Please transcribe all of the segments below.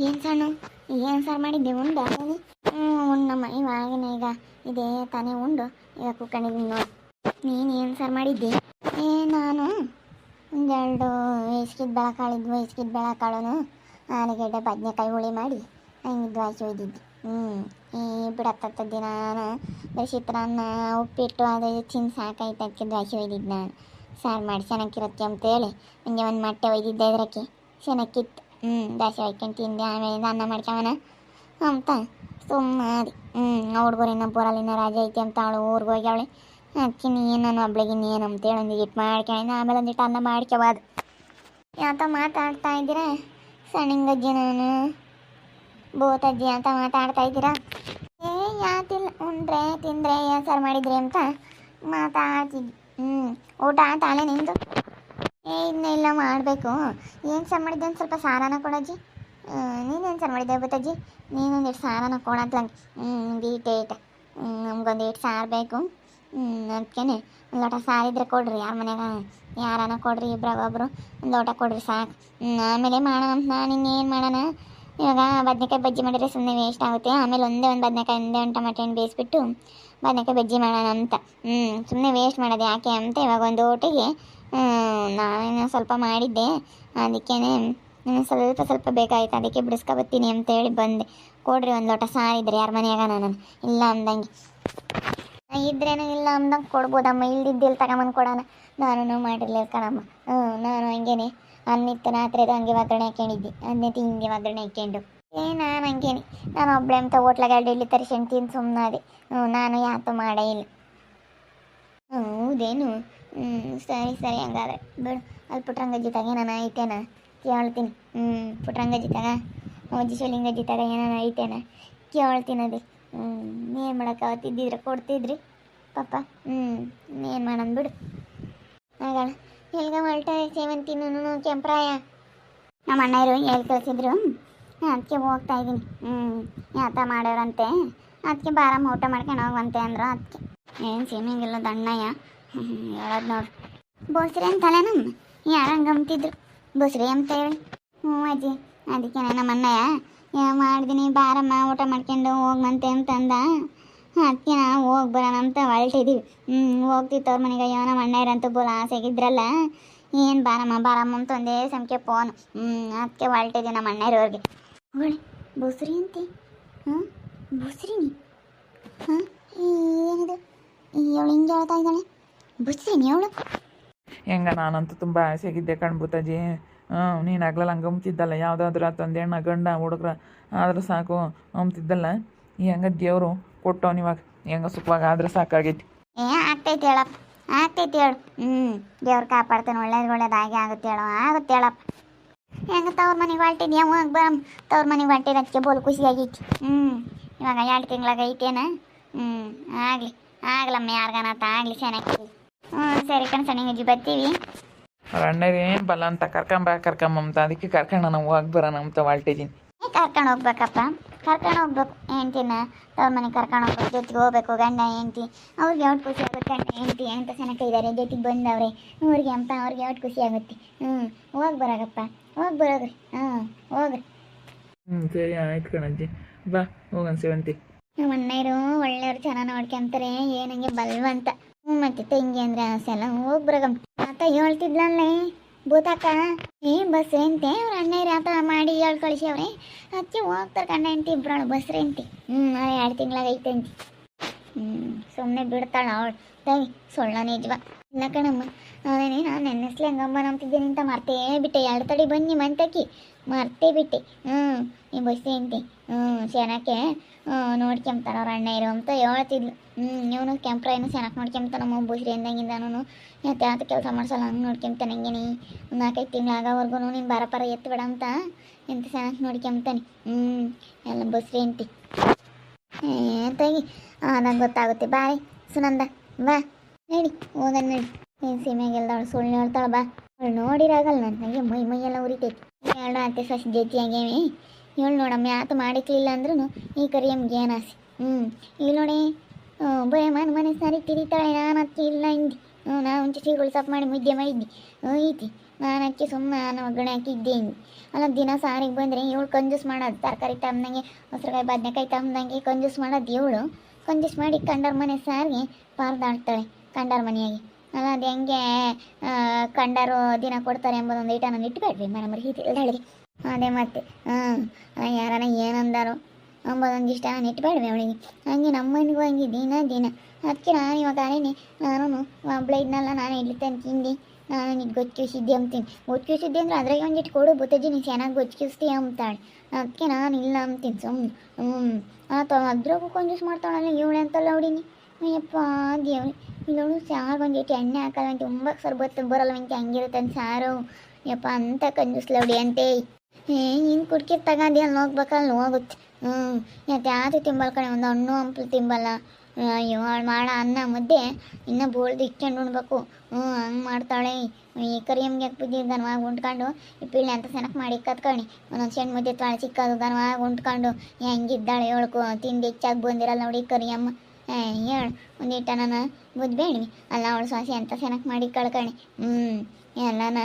ಏನು ಸಣ್ಣ? ಏನು ಸಾರು ಮಾಡಿದ್ದೆ? ಉಂಡ? ಹ್ಞೂ ಉಣ್ಣಮ್ಮ ಇವಾಗಿನ ಈಗ ಇದೇ ತಾನೇ ಉಂಡು. ಈಗ ಕುಕ್ಕಣಿದ್ದೀನಿ ನೋಡಿ. ನೀನು ಏನು ಸಾರು ಮಾಡಿದ್ದೆ? ಏ, ನಾನು ಒಂದೆರಡು ಬೇಯಿಸ್ಕಿದ ಬೆಳಕಾಳಿದ್ವು. ಬೇಯಿಸ್ಕಿದ ಬೆಳಕಾಳನು ಆಲೂಗಡ್ಡೆ, ಬದನೆಕಾಯಿ ಹುಳಿ ಮಾಡಿ ಹಂಗಿದ್ದು ಹಾಕಿ ಒಯ್ದಿದ್ದೆ. ಹ್ಞೂ ಈ ಬಿಡತ್ತ ನಾನು. ಬರೀ ಚಿತ್ರಾನ್ನ ಉಪ್ಪಿಟ್ಟು, ಅದು ತಿನ್ ಸಾಕಾಯ್ತು ಅದಕ್ಕಿದ್ದು ಹಾಕಿ ಒಯ್ದಿದ್ದು ನಾನು. ಸಾರು ಮಾಡಿ ಚೆನ್ನಾಗಿರುತ್ತೆ ಅಂತೇಳಿ. ಹಂಗೆ ಒಂದು ಮೊಟ್ಟೆ ಒಯ್ದಿದ್ದೆ ಅದಕ್ಕೆ ಚೆನ್ನಾಗಿತ್ತು ಹ್ಞೂ ದಾಸಿ ಹೊಯ್ಕೊಂಡು ತಿಂದೆ ಆಮೇಲೆ ಅನ್ನ ಮಾಡ್ಕೊವನ ಅಂತ ಸುಮ್ಮನೆ ಹ್ಞೂ ಹುಡುಗರು ಇನ್ನೂ ಬರಲ್ಲ ರಾಜ ಐತಿ ಅಂತ ಅವಳು ಊರಿಗೆ ಅವಳೆ ಅದಕ್ಕೆ ನೀನು ನಾನು ಒಬ್ಳಿಗೆ ಇನ್ನೇನು ಅಂತೇಳಿ ಒಂದು ಇಟ್ಟು ಆಮೇಲೆ ಒಂದಿಟ್ಟು ಅನ್ನ ಮಾಡ್ಕೊಬಾದ ಯಾವತ್ತ ಮಾತಾಡ್ತಾ ಇದ್ದೀರಾ? ಸಣ್ಣಿಂಗಜ್ಜಿ ನಾನು. ಬೋತಜ್ಜಿ ಅಂತ ಮಾತಾಡ್ತಾ ಇದ್ದೀರಾ? ಏ ಯಾತಿಲ್ಲ ಉಂಡ್ರೆ, ತಿಂದರೆ, ಏನು ಸರ್ ಮಾಡಿದ್ರಿ ಅಂತ ಮಾತಾಡ್ತಿದ್ವಿ ಹ್ಞೂ ಊಟ ತಾಳೆ ನಿಂದು? ಏ, ಇನ್ನೂ ಇಲ್ಲ, ಮಾಡಬೇಕು. ಏನು ಸಾರು ಮಾಡಿದ್ದೆ ಒಂದು ಸ್ವಲ್ಪ ಸಾರನ ಕೊಡಜ್ಜಿ? ನೀನೇನು ಸಾರು ಮಾಡಿದ್ದೆ ಬತ್ತಜ್ಜಿ ನೀನೊಂದಿಟ್ಟು ಸಾರನ ಕೊಡತ್ಲಂಗೆ ಹ್ಞೂ ಬೀಟೆ ಏಟ್ ನಮ್ಗೊಂದು ಏಟ್ ಸಾರು ಬೇಕು. ಅದಕ್ಕೇನೆ ಒಂದು ಲೋಟ ಸಾರಿದ್ರೆ ಕೊಡ್ರಿ, ಯಾರ ಮನ್ಯಾಗ ಯಾರನ ಕೊಡ್ರಿ ಇಬ್ರಾಗ ಒಬ್ಬರು ಒಂದು ಲೋಟ ಕೊಡ್ರಿ ಸಾಕು. ಆಮೇಲೆ ಮಾಡೋಣ ನಾನು ಇನ್ನೇನು ಮಾಡೋಣ? ಇವಾಗ ಬದನೆಕಾಯಿ ಬಜ್ಜಿ ಮಾಡಿದ್ರೆ ಸುಮ್ಮನೆ ವೇಸ್ಟ್ ಆಗುತ್ತೆ. ಆಮೇಲೆ ಒಂದೇ ಒಂದು ಬದನೆಕಾಯಿ, ಒಂದೇ ಒಂದು ಟೊಮೆಟೊ ಹಣ್ಣು ಬೇಯಿಸ್ಬಿಟ್ಟು ಬದನೆಕಾಯಿ ಬಜ್ಜಿ ಮಾಡೋಣ ಅಂತ. ಹ್ಞೂ ಸುಮ್ಮನೆ ವೇಸ್ಟ್ ಮಾಡೋದು ಯಾಕೆ ಅಂತ ಇವಾಗ ಒಂದು ಊಟಿಗೆ ನಾನೇನೋ ಸ್ವಲ್ಪ ಮಾಡಿದ್ದೆ. ಅದಕ್ಕೇ ನನಗೆ ಸ್ವಲ್ಪ ಸ್ವಲ್ಪ ಬೇಕಾಯ್ತು. ಅದಕ್ಕೆ ಬಿಡಿಸ್ಕೊಬತ್ತೀನಿ ಅಂತೇಳಿ ಬಂದೆ. ಕೊಡ್ರಿ ಒಂದು ಲೋಟ ಸಾರಿದ್ರೆ ಯಾರ ಮನೆಯಾಗ ನಾನು? ಇಲ್ಲ ಅಂದಂಗೆ. ಇದ್ರೇನು ಇಲ್ಲ ಅಂದಂಗೆ ಕೊಡ್ಬೋದಮ್ಮ. ಇಲ್ದಿದ್ದಿಲ್ಲಿ ತಗೊಂಬಂದು ಕೊಡೋಣ? ನಾನು ಮಾಡಿರ್ಲಿಲ್ಲ ಕಣಮ್ಮ. ಹ್ಞೂ ನಾನು ಹಂಗೇನೆ. ಅನ್ನಿತ್ತು ರಾತ್ರಿದು ಹಂಗೆ ಒಗ್ಗರಣೆ ಹಾಕೊಂಡಿದ್ದೆ ಅನ್ನಿತ್ತು ಹಿಂಗೆ ಒಗ್ಗರಣೆ ಹಾಕ್ಕೊಂಡು ಏ, ನಾನು ಹಂಗೇನೆ. ನಾನು ಒಬ್ಬಳೆ ಅಂತ ಹೋಟ್ಲಾಗ ಇಲ್ಲಿ ತರಿಸ್ಕೊಂಡು ತಿಂದು ಸುಮ್ಮನಾದೆ ಹ್ಞೂ ನಾನು ಯಾತು ಮಾಡೇ ಇಲ್ಲ. ಹೌದೇನು ಸರಿ ಸರಿ, ಹಂಗಾದ್ರೆ. ಬಿಡು ಅಲ್ಲಿ ಪುಟ್ರಂಗಜ್ಜಿ ತಗ ನಾನು ಐತೇನ? ಕೇಳ್ತೀನಿ. ಹ್ಞೂ ಪುಟ್ರಂಗಜ್ಜಿ ತಗ. ಅಜ್ಜಿ ಶಿವಲಿಂಗಜ್ಜಿ ತಗ ಏನಾನ ಐತೇನ? ಕೇಳ್ತೀನಿ ಅದೇ. ಹ್ಞೂ ಏನು ಮಾಡೋಕೆ ಅವತ್ತಿದ್ದಿದ್ರೆ ಕೊಡ್ತಿದ್ರಿ. ಪಾಪ ಹ್ಞೂ ಏನು ಮಾಡೋಣ ಬಿಡು. ಆಗಳ ಎಲ್ಗ ಹೊಲ್ಟ ಸೇವಂತಿನೂ ಕೆಂಪ್ರಾಯ. ನಮ್ಮ ಅಣ್ಣರು ಹೇಳಿ ಕಳಿಸಿದ್ರು. ಅದಕ್ಕೆ ಹೋಗ್ತಾ ಇದ್ದೀನಿ. ಹ್ಞೂ ಯಾತ ಮಾಡೋರಂತೆ. ಅದಕ್ಕೆ ಬಾರಮ್ಮ ಊಟ ಮಾಡ್ಕೊಂಡು ಹೋಗುವಂತೆ ಅಂದರು ಅದಕ್ಕೆ ಏನು ಇಲ್ಲ ದಣ್ಣಯ್ಯ. ಹೇಳೋದು ನೋಡ್ರಿ ಬೋಸ್ರಿ ಅಂತಲ್ಲ ನಮ್ಮ ಯಾರಂಗೆ ಗಮ್ತಿದ್ರು. ಬೋಸ್ರಿ ಅಂತ ಹೇಳಿ. ಹ್ಞೂ ಅಜ್ಜಿ, ಅದಕ್ಕೆ ನಮ್ಮ ಅಣ್ಣಯ್ಯ ಯಾ ಮಾಡಿದ್ದೀನಿ ಬಾರಮ್ಮ, ಊಟ ಮಾಡ್ಕೊಂಡು ಹೋಗ್ಮಂತೆ ಅಂತಂದ. ಅದಕ್ಕೆ ನಾವು ಹೋಗಿ ಬರೋಣ ಅಂತ ಹೊರಟಿದ್ದೀವಿ ಹ್ಞೂ ಹೋಗ್ತಿತ್ತು ಅವ್ರ ಮನೆಗೆ. ಅಯ್ಯೋ, ನಮ್ಮ ಅಣ್ಣ ಇರಂತೂ ಬೋಲ ಆಸೆಗಿದ್ರಲ್ಲ. ಏನು ಬಾರಮ್ಮ ಬಾರಮ್ಮ ಅಂತ ಒಂದೇ ಸಂಖ್ಯೆ ಫೋನ್. ಹ್ಞೂ ಅದಕ್ಕೆ ಹೊರಟಿದ್ದೀವಿ ನಮ್ಮ ಅಣ್ಣವ್ರವ್ರಿಗೆ ಹೊಳೆ ಬುಸ್ರಿ ಅಂತೆ. ಹಾಂ, ಬುಸ್ರಿನಿ. ಹಾಂ, ಏನಿದು? ಇವಳು ಹಿಂಗೆ ಹೇಳ್ತಾ ಇದ್ದಾಳೆ? ಬುಸ್ರಿನಿ ಅವಳು. ಹೆಂಗ ನಾನಂತೂ ತುಂಬ ಆಸೆಗಿದ್ದೆ ಕಣ್ಬುತ್ತಾಜಿ ಹ್ಞೂ ನೀನು ಆಗ್ಲಲ್ಲ ಹಂಗೆ ಅಂಬ್ತಿದ್ದಲ್ಲ ಯಾವುದಾದ್ರೂ ಆತೊಂದು ಹೆಣ್ಣ ಗಂಡ ಹುಡುಗ್ರ ಆದ್ರೆ ಸಾಕು ಅಂಬ್ತಿದ್ದಲ್ಲ ಈ ಹೆಂಗ ದೇವರು ಕೊಟ್ಟವನು ಇವಾಗ ಹೆಂಗ ಸುಖವಾಗ ಆದ್ರೆ ಸಾಕಾಗೈತಿ. ಏ ಆಗ್ತೈತಿ ಹೇಳಪ್ಪ. ಆಗ್ತೈತಿ ಹೇಳು. ಹ್ಞೂ ದೇವ್ರು ಕಾಪಾಡ್ತಾನೆ ಒಳ್ಳೇದು ಒಳ್ಳೇದಾಗಿ ಆಗುತ್ತೆ ಹೇಳು. ಆಗುತ್ತೆ ಹೇಳಪ್ಪ. ಹೆಂಗ ತವ್ರ ಮನೆಗೆ ಹೊಲ್ಟಿದ್ಯಾ ಹಂಗೆ ಬರಮ್ ತವ್ರ ಮನೆಗೆ ಹೊಲ್ಟಿರೋದಕ್ಕೆ ಬೋಲ್ ಖುಷಿಯಾಗೈತಿ ಹ್ಞೂ ಇವಾಗ ಎರಡು ತಿಂಗ್ಳಾಗ ಐತೇನ ಹ್ಞೂ ಆಗಲಿ ಆಗ್ಲಮ್ಮ ಯಾರ್ಗನ ಆಗಲಿ ಚೆನ್ನಾಗಿ ಹ್ಞೂ ಸರಿ ಕಣ್ ಸಣ್ಣ ಬರ್ತೀವಿ. ಅವ್ರ ಅಣ್ಣರು ಏನು ಬಲ್ಲ ಅಂತ ಕರ್ಕೊಂಬ ಕರ್ಕೊಂಬಂತ ಅದಕ್ಕೆ ಕರ್ಕೊಂಡು ನಾವು ಹೋಗಿ ಬರೋಣ ಅಂತ ಹೊಲ್ಟಿದ್ದೀನಿ ಕರ್ಕೊಂಡು ಹೋಗ್ಬೇಕಪ್ಪ. ಕರ್ಕೊಂಡು ಹೋಗ್ಬೇಕು ಹೆಂಡ್ತಿನ. ತವ್ರ ಮನೆಗೆ ಕರ್ಕೊಂಡು ಹೋಗ್ಬೇಕು ಜೊತೆಗೆ ಹೋಗ್ಬೇಕು ಗಂಡ ಹೆಂಡ್ತಿ. ಅವ್ರಿಗೆ ಯಾವ್ದು ಖುಷಿ ಆಗುತ್ತೆ ಗಂಡ ಹೆಂಡ್ತಿ? ಅಂತ ಚೆನ್ನಾಗಿ ಇದ್ದಾರೆ ಜೊತೆಗೆ ಬಂದವ್ರೆ. ಊರಿಗೆ ಅಂತ ಅವ್ರಿಗೆ ಯಾವ್ದು ಖುಷಿ ಆಗುತ್ತೆ? ಹ್ಞೂ ಹೋಗಿ ಬರಾಗಪ್ಪ. ಹೋಗಿ ಬರೋದ್ರಿ ಹ್ಞೂ ಹೋಗ್ರಿ ಹ್ಞೂ ಸರಿ ಆಯ್ತು ಕಣಜ್ಜಿ ಬಾ ಹೋಗೋಣ ಸೇವಂತಿ. ನಮ್ಮ ಅಣ್ಣಯ್ಯರು ಒಳ್ಳೆಯವ್ರು ಚೆನ್ನಾಗಿ ನೋಡ್ಕೊಂತಾರೆ. ಏನಂಗೆ ಬಲ್ವಂತ. ಮತ್ತೆ ತಂಗಿ ಅಂದ್ರೆ ಆಸೆ ಅಲ್ಲ. ಹೋಗಿ ಬರಗಮ್. ಆತ ಹೇಳ್ತಿದ್ಲಲ್ಲೇ, ಭೂತಾಕ, ಏ, ಬಸ್ ಅಂತೆ ಅವ್ರ ಅಣ್ಣಯ್ಯರು ಆತ ಮಾಡಿ ಹೇಳಿ ಕಳಿಸ್ಯವ್ರೆ ಅದಕ್ಕೆ ಹೋಗ್ತಾರೆ ಕಣ್ಣ ಹೆಂಡ್ತಿ ಇಬ್ರಾಳು ಬಸ್ರಿ ಅಂತಿ ಹ್ಞೂ ಎರಡು ತಿಂಗಳಾಗೈತೆ ಅಂತಿ ಹ್ಞೂ ಸುಮ್ಮನೆ ಬಿಡ್ತಾಳ ಅವಳು. ತಾಯಿ ಸೊಳ್ಳ ನಿಜವ ಇಲ್ಲ ಕಣಮ್ಮ. ನಾನು ನೆನ್ನೆಸ್ಲಿ ಹಂಗಮ್ಮ ನಂಬ್ತಿದ್ದೀನಿ ಅಂತ ಮರ್ತೇ ಬಿಟ್ಟೆ. ಎರಡು ತಡಿ ಬನ್ನಿ ಮಂತಕ್ಕಿ ಮರ್ತೇ ಬಿಟ್ಟೆ. ಹ್ಞೂ ನೀ ಬಸ್ಸಿ ಅಂತಿ ಹ್ಞೂ ಚೆನ್ನಾಕೆ ನೋಡ್ಕೊಂತಾರ ಅವ್ರ ಅಣ್ಣ ಇರೋ ಅಂತ ಹೇಳ್ತಿದ್ಲು. ಹ್ಞೂ ಇವನು ಕೆಂಪ್ರಾಯನು ಚೆನ್ನಾಗಿ ನೋಡ್ಕೊಂಬ್ತಾನಮ್ಮ ನಮ್ಮ ಬುಸ್ರಿ ಅಂದಂಗಿಂದನು ಯಾಕೆ ಯಾತ ಕೆಲಸ ಮಾಡ್ಸಲ್ಲ, ಹಂಗೆ ನೋಡ್ಕೊಂತಾನೆ ಹಂಗೇನಿ. ಒಂದು ನಾಲ್ಕೈದು ತಿಂಗಳಾಗವರೆಗೂ ನೀನು ಬರ ಪರ ಎತ್ತು ಬಿಡ ಅಂತ ಎಂತ ಚೆನ್ನಾಗಿ ನೋಡ್ಕೊಂತಾನೆ ಹ್ಞೂ ಎಲ್ಲ ಬಸ್ರಿ ತಂಗಿ. ಹಾಂ ನಂಗೆ ಗೊತ್ತಾಗುತ್ತೆ. ಬಾಯ್, ಸುನಂದ. ಬಾ. ನಡಿ ಹೋಗನ್ ನೋಡಿ. ಏನು ಸೀಮೆಗೆಲ್ದಾಳು ಸುಳ್ಳು ಹೇಳ್ತಾಳ ಬಾ. ಅವಳು ನೋಡಿರಾಗಲ್ಲ ನನಗೆ ಮೈ ಮೈಯೆಲ್ಲ ಉರಿತೈತಿ. ಎರಡು ಅತ್ತೆ ಸಸಿ ಜೊತೆ ಇವಳು ನೋಡಮ್ಮ ಯಾತು ಮಾಡಿಕ್ಲಿಲ್ಲ ಅಂದ್ರೂ ಈ ಕರಿಯಮ್ಗೆ ಏನು ಆಸೆ? ಹ್ಞೂ ಇಲ್ಲಿ ನೋಡಿ ಬರೀ ಮನೆ ಮನೆ ಸರಿ ತಿರಿತಾಳೆ ನಾನು ಅಕ್ಕಿ ಇಲ್ಲ ಹಿಂದಿ ಹ್ಞೂ ನಾ ಮುಂಚೆ ಸೀಗಳು ಸಪ್ ಮಾಡಿ ಮುದ್ದೆ ಮಾಡಿದ್ದಿ ಐತಿ ನಾನು ಅಕ್ಕಿ ಸುಮ್ಮನೆ ನಾನು ಒಗ್ಗುಣ ಹಾಕಿದ್ದೆ ಹಿಂಗೆ ಅಲ್ಲ, ದಿನ ಸಾರಿಗೆ ಬಂದರೆ ಇವಳು ಕಂಜೂಸ್ ಮಾಡೋದು. ತರಕಾರಿ ತಮ್ಮನಂಗೆ ಮೊಸರುಕಾಯಿ ಬದನೆಕಾಯಿ ತಂದಂಗೆ ಕಂಜೂಸ್ ಮಾಡೋದು. ಇವಳು ಕಂಜೂಸ್ ಮಾಡಿ ಕಂಡರ ಮನೆ ಸಾರಿಗೆ ಪಾರ್ದಾಡ್ತಾಳೆ. ಕಂಡರ ಮನೆಯಾಗಿ. ಅದು ಹೆಂಗೆ ಕಂಡಾರು ದಿನ ಕೊಡ್ತಾರೆ ಎಂಬುದೊಂದು ಐಟ ನಾನು ಇಟ್ಬೇಡ್ರಿ ಮನೆ ಮರಿ ಹೇಳಿ ಅದೇ ಮತ್ತೆ ಹಾಂ ಯಾರನ ಏನಂದಾರೋ ಅಂಬೋದೊಂದು ಇಷ್ಟ ನಾನು ಇಟ್ಬೇಡ್ವಿ ಅವಳಿಗೆ. ಹಂಗೆ ನಮ್ಮ ಮನೆಗೂ ಹಂಗೆ ದಿನ ದಿನ. ಅದಕ್ಕೆ ನಾನು ಇವಾಗ ಅರೇನೆ ನಾನು ಒಬ್ಳೆ ಇದ್ನಲ್ಲ ನಾನು ಇಲ್ಲಿ ತಂದು ನಾನು ನಿಂಗೆ ಗೊಚ್ಚಿಸಿದ್ದೆ ಅಂತೀನಿ ಗೊತ್ತಿಸಿದ್ದೆ ಅಂದ್ರೆ ಅದ್ರಾಗೆ ಒಂದಿಟ್ಟು ಕೊಡು ಬುತ್ತಜ್ಜಿ ನೀನು ಚೆನ್ನಾಗಿ ಗೊಚ್ಚಿಸ್ತೀಯ ಅಂತಾಳೆ ಅದಕ್ಕೆ ನಾನು ಇಲ್ಲ ಅಂತೀನಿ ಸುಮ್ಮನೆ ಹ್ಞೂ ಆತ ಅದ್ರಾಗೂ ಕೊಂಜೂಸ್ ಮಾಡ್ತಾಳಲ್ಲ ಇವಳೆ ಅಂತಲ್ಲ ಅವಡಿನಿ ಅಯ್ಯಪ್ಪ, ದೇವ್ರಿ. ಇಲ್ಲವಳು ಸಾರು ಒಂದೈತಿ ಎಣ್ಣೆ ಹಾಕಲ್ಲ ತುಂಬ ಸರ್ಬತ್ತು ಬರಲ್ಲ ಅಂತ, ಹಂಗಿರುತ್ತೆ ಸಾರು. ಯಪ್ಪ, ಅಂತ ಕಂಜೂಸ್ಲವಡಿ ಅಂತೇ. ಏ ನೀನು ಕುಡ್ಕಿರ್ ತಗೊಂಡು ಅಲ್ಲಿ ಹೋಗ್ಬೇಕಲ್ಲ ಹೋಗುತ್ತೆ ಹ್ಞೂ ಯಾಕೆ ಯಾರು ತಿಂಬಲ್ ಕಣೆ, ಒಂದು ಹಣ್ಣು ಹಂಪಲು ತಿಂಬಲ್ಲ. ಅಯ್ಯೋ, ಅವಳು ಮಾಡೋ ಅನ್ನ ಮುದ್ದೆ, ಇನ್ನೂ ಬೋಳ್ದು ಇಕ್ಕೊಂಡು ಉಣ್ಬೇಕು. ಹ್ಞೂ ಹಂಗೆ ಮಾಡ್ತಾಳೆ. ಈ ಕರಿಯಮ್ಗೆ ಬುದ್ಧಿ ದನವಾಗಿ ಉಂಟ್ಕೊಂಡು ಈ ಪಿಳ್ಳೆ ಅಂತ ಸೆನಕ್ ಮಾಡಿ ಕತ್ಕೊಂಡು ಒಂದೊಂದು ಸಣ್ಣ ಮುದ್ದೆ ತಾಳೆ ಚಿಕ್ಕದು ದನವಾಗಿ ಉಂಟ್ಕೊಂಡು ಹೆಂಗಿದ್ದಾಳೆ, ಹೇಳ್ಕೊ ತಿಂದು ಹೆಚ್ಚಾಗಿ ಬಂದಿರಲ್ಲ ನೋಡಿ ಕರಿಯಮ್ಮ ಹೇಳು. ಒಂದಿಟ್ಟ ನಾನು ಬುದ್ಧಿ ಬೇಡ್ವಿ. ಅಲ್ಲ, ಅವಳು ಸ್ವಾಸಿ ಅಂತ ಸೆನಕ್ ಮಾಡಿ ಕಳ್ಕಣಿ. ಹ್ಞೂ ಎಲ್ಲನ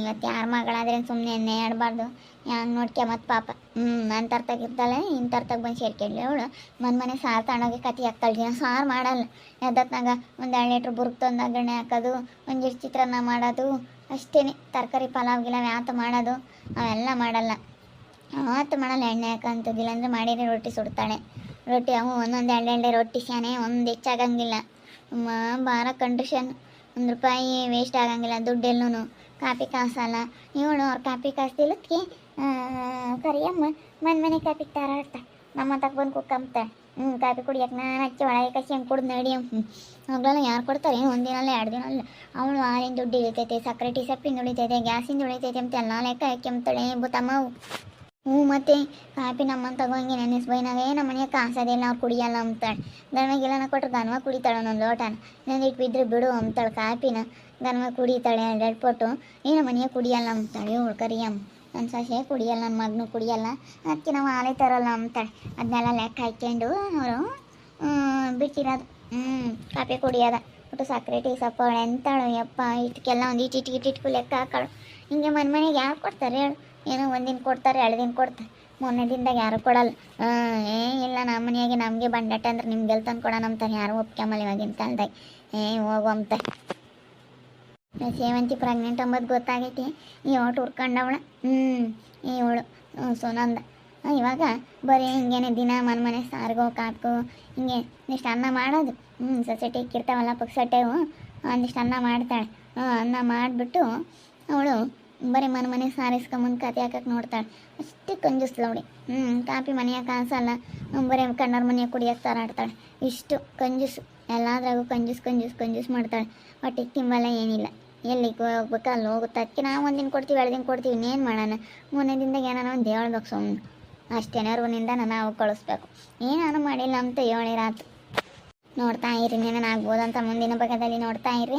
ಇವತ್ತು ಯಾರ ಮಗಳಾದ್ರೆ ಸುಮ್ಮನೆ ಎಣ್ಣೆ ಆಡಬಾರ್ದು. ಹಂಗೆ ನೋಡ್ಕೆ ಮತ್ತೆ ಪಾಪ. ಹ್ಞೂ ನನ್ನ ತರ್ತಾಗ ಇರ್ತಾಳೆ ತರ್ತಾಗ ಬಂದು ಸೇರ್ಕೊಳ್ಳಿ ಅವಳು. ಮನ್ ಮನೆ ಸಾರು ತಗೊಂಡೋಗಿ ಕತಿ ಹಾಕ್ತಾಳೆ ದಿನ ಸಾರು ಮಾಡಲ್ಲ. ಎದ್ದತ್ನಾಗ ಒಂದು ಎರಡು ಲೀಟ್ರ್ ಬುರ್ಕ್ ತಂದು ಒಗ್ಗರಣೆ ಹಾಕೋದು ಒಂದಿಷ್ಟು ಚಿತ್ರಾನ್ನ ಮಾಡೋದು ಅಷ್ಟೇ ತರಕಾರಿ, ಪಲಾವ್, ಗಿಲಾವ್ ಯಾತ ಮಾಡೋದು. ಅವೆಲ್ಲ ಮಾಡಲ್ಲ. ಅವತ್ತು ಮಾಡಲ್ಲ. ಎಣ್ಣೆ ಹಾಕಂತದಿಲ್ಲ ಅಂದರೆ ಮಾಡಿದ್ರೆ ರೊಟ್ಟಿ ಸುಡ್ತಾಳೆ. ರೊಟ್ಟಿ, ಅವು ಒಂದೊಂದು ಎರಡು ಎರಡೇ ರೊಟ್ಟಿ ಶಾನೆ ಒಂದು ಹೆಚ್ಚಾಗಂಗಿಲ್ಲ. ಭಾಳ ಕಂಡೀಷನ್ ಒಂದು ರೂಪಾಯಿ ವೇಸ್ಟ್ ಆಗಂಗಿಲ್ಲ ದುಡ್ಡೆಲ್ಲೂ ಕಾಪಿ ಕಾಸಲ್ಲ. ಇವಳು ಅವ್ರು ಕಾಪಿ ಕಾಸ್ತಿಲ್ಲಕ್ಕೆ ಕರಿಯಮ್ಮ, ಮನೆ ಮನೆ ಕಾಪಿ ತಾರಾಡ್ತ ನಮ್ಮ ತಕ್ಕ ಬಂದು ಕುಕ್ಕಂಬ್ತಾಳೆ ಹ್ಞೂ ಕಾಪಿ ಕುಡಿಯಕ್ಕೆ ನಾನು ಹಚ್ಚಿ ಒಳಗೆ ಕಸಿ ಹಂಗೆ ಕುಡ್ದು ನಡಿ ಅವಾಗೆಲ್ಲ ಯಾರು ಕೊಡ್ತಾರೆ? ಏನು ಒಂದಿನಲ್ಲ ಎರಡು ದಿನ ಅಲ್ಲ ಅವಳು ಹಾಲಿನ ದುಡ್ಡು ಇಳಿತೈತೆ, ಸಕ್ಕರೆ ಟಿ ಸಪ್ಪಿಂದ ಉಳಿತೈತೆ, ಗ್ಯಾಸಿಂದ ಉಳಿತೈತೆ ಅಂತ ಎಲ್ಲ ಲೆಕ್ಕ ಹಾಕ್ಯಂಬ್ತಾಳೆ ಬುತ್ತಮ್ಮವು ಹ್ಞೂ, ಮತ್ತೆ ಕಾಪಿ ನಮ್ಮನ್ನ ತಗೊಂಗೆ ನೆನೆಸ್ ಬೈನಾಗೆ ನಮ್ಮ ಮನೆಗೆ ಕಾಸೋದಿಲ್ಲ ನಾವು ಕುಡಿಯಲ್ಲ ಅಂತಾಳೆ ಗನ್ಮಗೆಲ್ಲ ಕೊಟ್ರೆ ಗನ್ಮ ಕುಡಿತಾಳೆ ಒಂದೊಂದು ಲೋಟನ. ಇಟ್ಟು ಬಿದ್ದರೆ ಬಿಡು ಅಂತಾಳೆ ಕಾಪಿನ ಗನ್ಮ ಕುಡಿತಾಳೆ ಎರಡು ಪೊಟ್ಟು. ನಮ್ಮ ಮನೆಗೆ ಕುಡಿಯಲ್ಲ ಅಂತಾಳೆ ಇವಳು ಕರಿಯಮ್ಮ ನನ್ನ ಸೊಸೆ ಕುಡಿಯಲ್ಲ ನನ್ನ ಮಗನು ಕುಡಿಯಲ್ಲ. ಅದಕ್ಕೆ ನಾವು ಆಲೆ ತರಲ್ಲ ಅಂತಾಳೆ ಅದನ್ನೆಲ್ಲ ಲೆಕ್ಕ ಹಾಕ್ಕೊಂಡು ಅವರು ಬಿಟ್ಟಿರೋದು ಹ್ಞೂ ಕಾಪಿ ಕುಡಿಯೋದ. ಒಟ್ಟು ಸಕ್ಕರೆ ಟೀ, ಸಪ್ಪಳೆ ಅಂತಾಳು ಯಪ್ಪ, ಇಟ್ಕೆಲ್ಲ ಒಂದು ಇಟ್ಟು ಇಟ್ಟು ಇಟ್ಟು ಇಟ್ಟು ಲೆಕ್ಕ ಹಾಕಾಳು ಹಿಂಗೆ ಮನೆ ಮನೆಗೆ ಯಾರು ಕೊಡ್ತಾರೆ ಹೇಳು. ಏನೋ ಒಂದಿನ ಕೊಡ್ತಾರೆ, ಎರಡು ದಿನ ಕೊಡ್ತಾರೆ ಮೊನ್ನೆ ದಿನದಾಗ ಯಾರು ಕೊಡಲ್ಲ. ಏ, ಇಲ್ಲ, ನಮ್ಮ ಮನೆಯಾಗೆ ನಮಗೆ ಬಂಡಾಟ ಅಂದ್ರೆ ನಿಮ್ಗೆ ತಂದು ಕೊಡೋಣ ಅಂತಾರೆ ಯಾರು ಒಪ್ಕೊಂಬಲ್ಲ ಇವಾಗಿನ ಕಾಲದಾಗ. ಏ, ಹೋಗು ಅಂತಾರೆ ಸೇವಂತಿ ಪ್ರೆಗ್ನೆಂಟ್ ಅಂಬೋದು ಗೊತ್ತಾಗೈತಿ. ಈ ಒಟ್ಟು ಹುಡ್ಕೊಂಡವಳ ಹ್ಞೂ ಇವಳು ಸುನಂದ. ಇವಾಗ ಬರೀ ಹಿಂಗೇನೆ ದಿನ ಮನೆ ಮನೆ ಸಾರ್ಗೋ, ಕಾಟ್ಕೋ, ಹಿಂಗೆ ಒಂದಿಷ್ಟು ಅನ್ನ ಮಾಡೋದು. ಹ್ಞೂ ಸೊಸೈಟಿ ಇಕ್ಕಿರ್ತಾವಲ್ಲ ಪಕ್ಸಟ್ಟೆವು ಒಂದಿಷ್ಟು ಅನ್ನ ಮಾಡ್ತಾಳೆ. ಹ್ಞೂ ಅನ್ನ ಮಾಡಿಬಿಟ್ಟು ಅವಳು ಬರೀ ಮನೆ ಮನೆ ಸಾರಿಸ್ಕೊಂಬಂದು ಕತೆ ಹಾಕಕ್ಕೆ ನೋಡ್ತಾಳೆ. ಅಷ್ಟೇ ಕಂಜೂಸ್ಲವಳಿ ಹ್ಞೂ ಕಾಪಿ ಮನೆಯಾಗ ಕಾಸಲ್ಲ ಬರೀ ಕಣ್ಣವ್ರ ಮನೆಯಾಗ ಕುಡಿಯೋಕೆ ತಾರಾಡ್ತಾಳೆ ಇಷ್ಟು ಕಂಜೂಸು. ಎಲ್ಲಾದ್ರಾಗು ಕಂಜೂಸ್ ಕಂಜೂಸ್ ಕಂಜೂಸ್ ಮಾಡ್ತಾಳೆ. ಹೊಟ್ಟೆಗೆ ತಿಂಬಲ್ಲ ಏನಿಲ್ಲ. ಎಲ್ಲಿಗೆ ಹೋಗ್ಬೇಕು, ಅಲ್ಲಿ ಹೋಗುತ್ತೆ? ಅದಕ್ಕೆ ನಾವು ಒಂದಿನ ಕೊಡ್ತೀವಿ, ಎರಡು ದಿನ ಕೊಡ್ತೀವಿ. ಇನ್ನೇನು ಮಾಡೋಣ? ಮೂರನೇ ದಿನದಾಗ ಏನಾರ ಒಂದು ಹೇಳ್ಬೇಕು ಸುಮ್ಮನೆ ನಾನು ನಾವು ಕಳಿಸ್ಬೇಕು. ಏನಾನು ಮಾಡಿಲ್ಲ ಅಂತ ಹೇಳಿರಾತು ನೋಡ್ತಾ ಇರಿ ಏನೇನು ಆಗ್ಬೋದಂತ ಮುಂದಿನ ಭಾಗದಲ್ಲಿ ನೋಡ್ತಾ ಇರಿ